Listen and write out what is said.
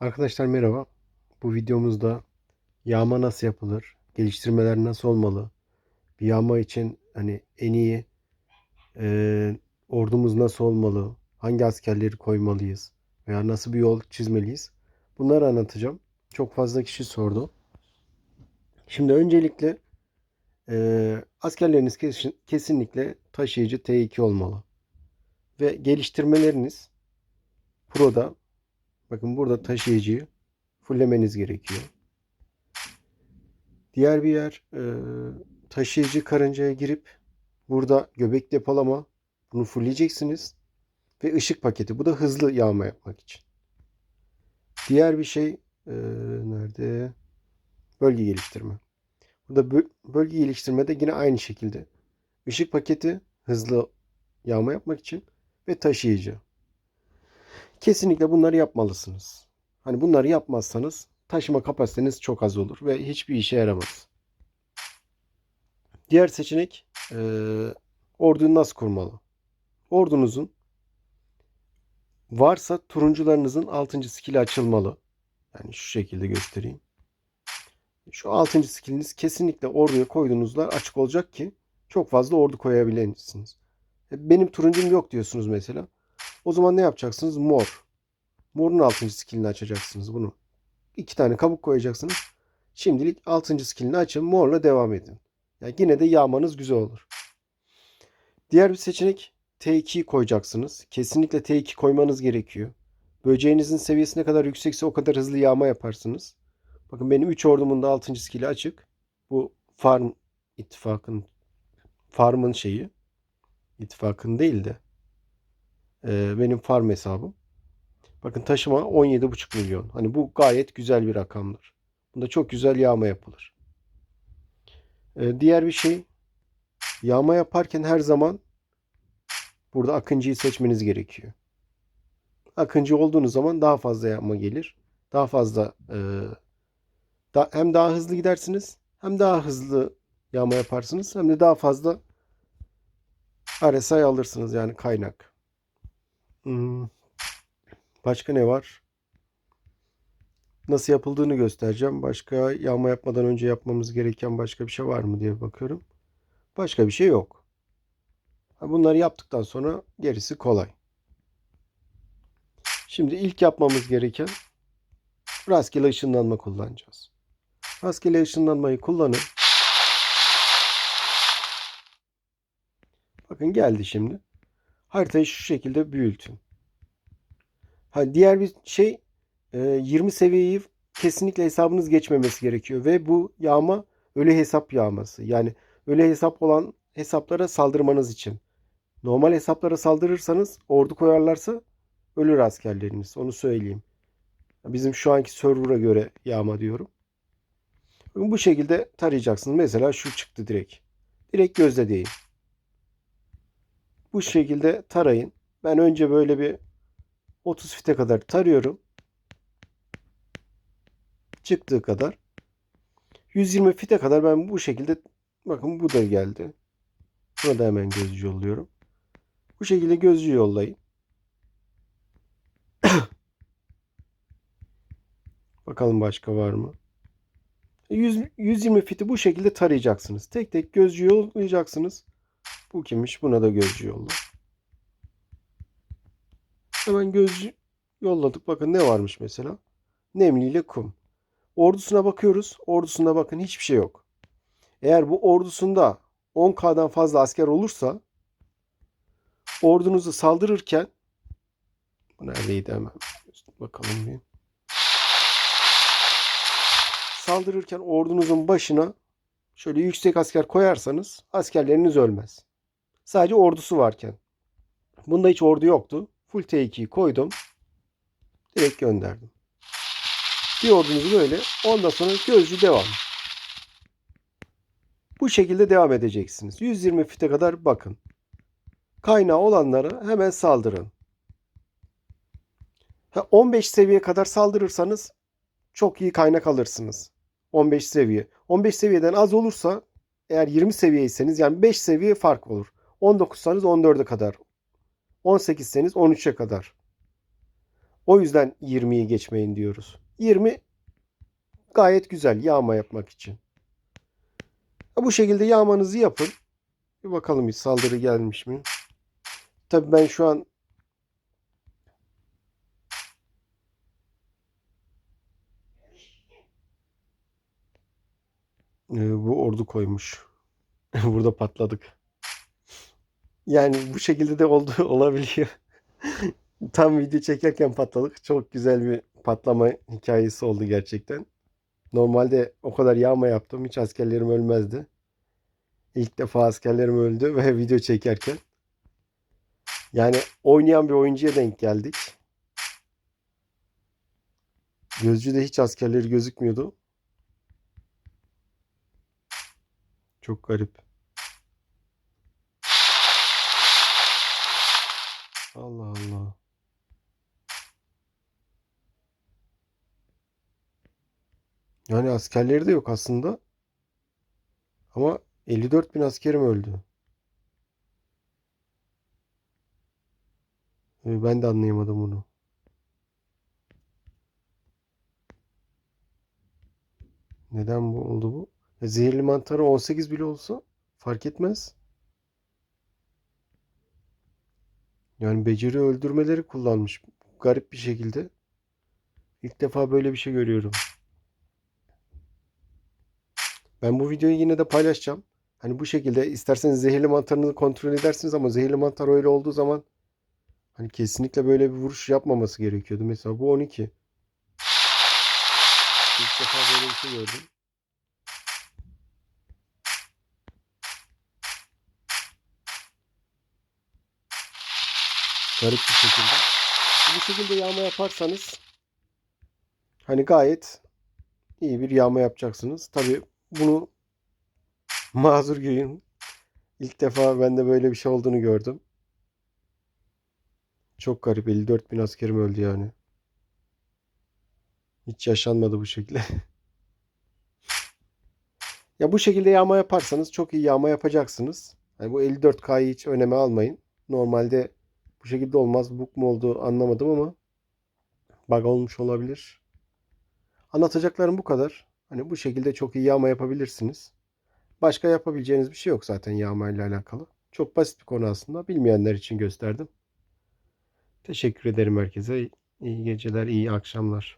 Arkadaşlar merhaba. Bu videomuzda yağma nasıl yapılır? Geliştirmeler nasıl olmalı? Bir yağma için hani en iyi e, ordumuz nasıl olmalı? Hangi askerleri koymalıyız? Veya nasıl bir yol çizmeliyiz? Bunları anlatacağım. Çok fazla kişi sordu. Şimdi öncelikle e, askerleriniz kesin, kesinlikle taşıyıcı T2 olmalı. Ve geliştirmeleriniz Pro'da Bakın burada taşıyıcıyı fullemeniz gerekiyor. Diğer bir yer e, taşıyıcı karıncaya girip burada göbek depolama bunu fullleyeceksiniz. Ve ışık paketi. Bu da hızlı yağma yapmak için. Diğer bir şey e, nerede? Bölge geliştirme. Burada böl bölge geliştirmede yine aynı şekilde. Işık paketi hızlı yağma yapmak için ve taşıyıcı. Kesinlikle bunları yapmalısınız. Hani bunları yapmazsanız taşıma kapasiteniz çok az olur ve hiçbir işe yaramaz. Diğer seçenek e, orduyu nasıl kurmalı? Ordunuzun varsa turuncularınızın 6. skill'i açılmalı. Yani şu şekilde göstereyim. Şu 6. skill'iniz kesinlikle orduya koyduğunuzda açık olacak ki çok fazla ordu koyabilirsiniz. E, benim turuncum yok diyorsunuz mesela. O zaman ne yapacaksınız? Mor. Morun 6. skillini açacaksınız bunu. İki tane kabuk koyacaksınız. Şimdilik 6. skillini açın. Morla devam edin. Yani yine de yağmanız güzel olur. Diğer bir seçenek T2 koyacaksınız. Kesinlikle T2 koymanız gerekiyor. Böceğinizin seviyesi ne kadar yüksekse o kadar hızlı yağma yaparsınız. Bakın benim 3 ordumun da 6. skill'i açık. Bu farm ittifakın farmın şeyi. İttifakın değil de ee, benim farm hesabım. Bakın taşıma 17,5 milyon. Hani bu gayet güzel bir rakamdır. Bunda çok güzel yağma yapılır. Ee, diğer bir şey yağma yaparken her zaman burada akıncıyı seçmeniz gerekiyor. Akıncı olduğunuz zaman daha fazla yağma gelir. Daha fazla e, da, hem daha hızlı gidersiniz hem daha hızlı yağma yaparsınız hem de daha fazla RSI alırsınız yani kaynak. Hmm. Başka ne var? Nasıl yapıldığını göstereceğim. Başka yağma yapmadan önce yapmamız gereken başka bir şey var mı diye bakıyorum. Başka bir şey yok. Bunları yaptıktan sonra gerisi kolay. Şimdi ilk yapmamız gereken rastgele ışınlanma kullanacağız. Rastgele ışınlanmayı kullanın. Bakın geldi şimdi. Haritayı şu şekilde büyütün. Ha, diğer bir şey 20 seviyeyi kesinlikle hesabınız geçmemesi gerekiyor ve bu yağma ölü hesap yağması. Yani ölü hesap olan hesaplara saldırmanız için. Normal hesaplara saldırırsanız ordu koyarlarsa ölür askerleriniz. Onu söyleyeyim. Bizim şu anki server'a göre yağma diyorum. Bu şekilde tarayacaksınız. Mesela şu çıktı direkt. Direkt gözle değil. Bu şekilde tarayın. Ben önce böyle bir 30 fite kadar tarıyorum. Çıktığı kadar. 120 fite kadar ben bu şekilde bakın bu da geldi. Buna da hemen gözcü yolluyorum. Bu şekilde gözcü yollayın. Bakalım başka var mı? 100, 120 fiti bu şekilde tarayacaksınız. Tek tek gözcü yollayacaksınız. Bu kimmiş? Buna da gözcü yolla. Hemen gözcü yolladık. Bakın ne varmış mesela? Nemli ile kum. Ordusuna bakıyoruz. Ordusunda bakın hiçbir şey yok. Eğer bu ordusunda 10K'dan fazla asker olursa ordunuzu saldırırken bu neredeydi hemen bakalım bir. Saldırırken ordunuzun başına şöyle yüksek asker koyarsanız askerleriniz ölmez. Sadece ordusu varken. Bunda hiç ordu yoktu. Full T2'yi koydum. Direkt gönderdim. Bir ordunuzu böyle. Ondan sonra gözcü devam. Bu şekilde devam edeceksiniz. 120 fite kadar bakın. Kaynağı olanlara hemen saldırın. 15 seviye kadar saldırırsanız çok iyi kaynak alırsınız. 15 seviye. 15 seviyeden az olursa eğer 20 seviyeyseniz yani 5 seviye fark olur. 19'sanız 14'e kadar. 18'seniz 13'e kadar. O yüzden 20'yi geçmeyin diyoruz. 20 gayet güzel yağma yapmak için. Bu şekilde yağmanızı yapın. Bir bakalım bir saldırı gelmiş mi? Tabii ben şu an Ee, bu ordu koymuş. Burada patladık. Yani bu şekilde de oldu olabiliyor. Tam video çekerken patladık. Çok güzel bir patlama hikayesi oldu gerçekten. Normalde o kadar yağma yaptım. Hiç askerlerim ölmezdi. İlk defa askerlerim öldü ve video çekerken. Yani oynayan bir oyuncuya denk geldik. Gözcüde hiç askerleri gözükmüyordu. Çok garip. Allah Allah. Yani askerleri de yok aslında. Ama 54 bin askerim öldü. Ee, Ben de anlayamadım bunu. Neden bu oldu bu? Zehirli mantarı 18 bile olsa fark etmez. Yani beceri öldürmeleri kullanmış. Garip bir şekilde. İlk defa böyle bir şey görüyorum. Ben bu videoyu yine de paylaşacağım. Hani bu şekilde isterseniz zehirli mantarını kontrol edersiniz ama zehirli mantar öyle olduğu zaman hani kesinlikle böyle bir vuruş yapmaması gerekiyordu. Mesela bu 12. İlk defa böyle bir şey gördüm. Garip bir şekilde. Bu şekilde yağma yaparsanız hani gayet iyi bir yağma yapacaksınız. Tabii bunu mazur görün. İlk defa ben de böyle bir şey olduğunu gördüm. Çok garip. 54 bin askerim öldü yani. Hiç yaşanmadı bu şekilde. ya bu şekilde yağma yaparsanız çok iyi yağma yapacaksınız. Yani bu 54K'yı hiç öneme almayın. Normalde bu şekilde olmaz. Bug mu oldu anlamadım ama bug olmuş olabilir. Anlatacaklarım bu kadar. Hani bu şekilde çok iyi yağma yapabilirsiniz. Başka yapabileceğiniz bir şey yok zaten yağma ile alakalı. Çok basit bir konu aslında. Bilmeyenler için gösterdim. Teşekkür ederim herkese. İyi geceler, iyi akşamlar.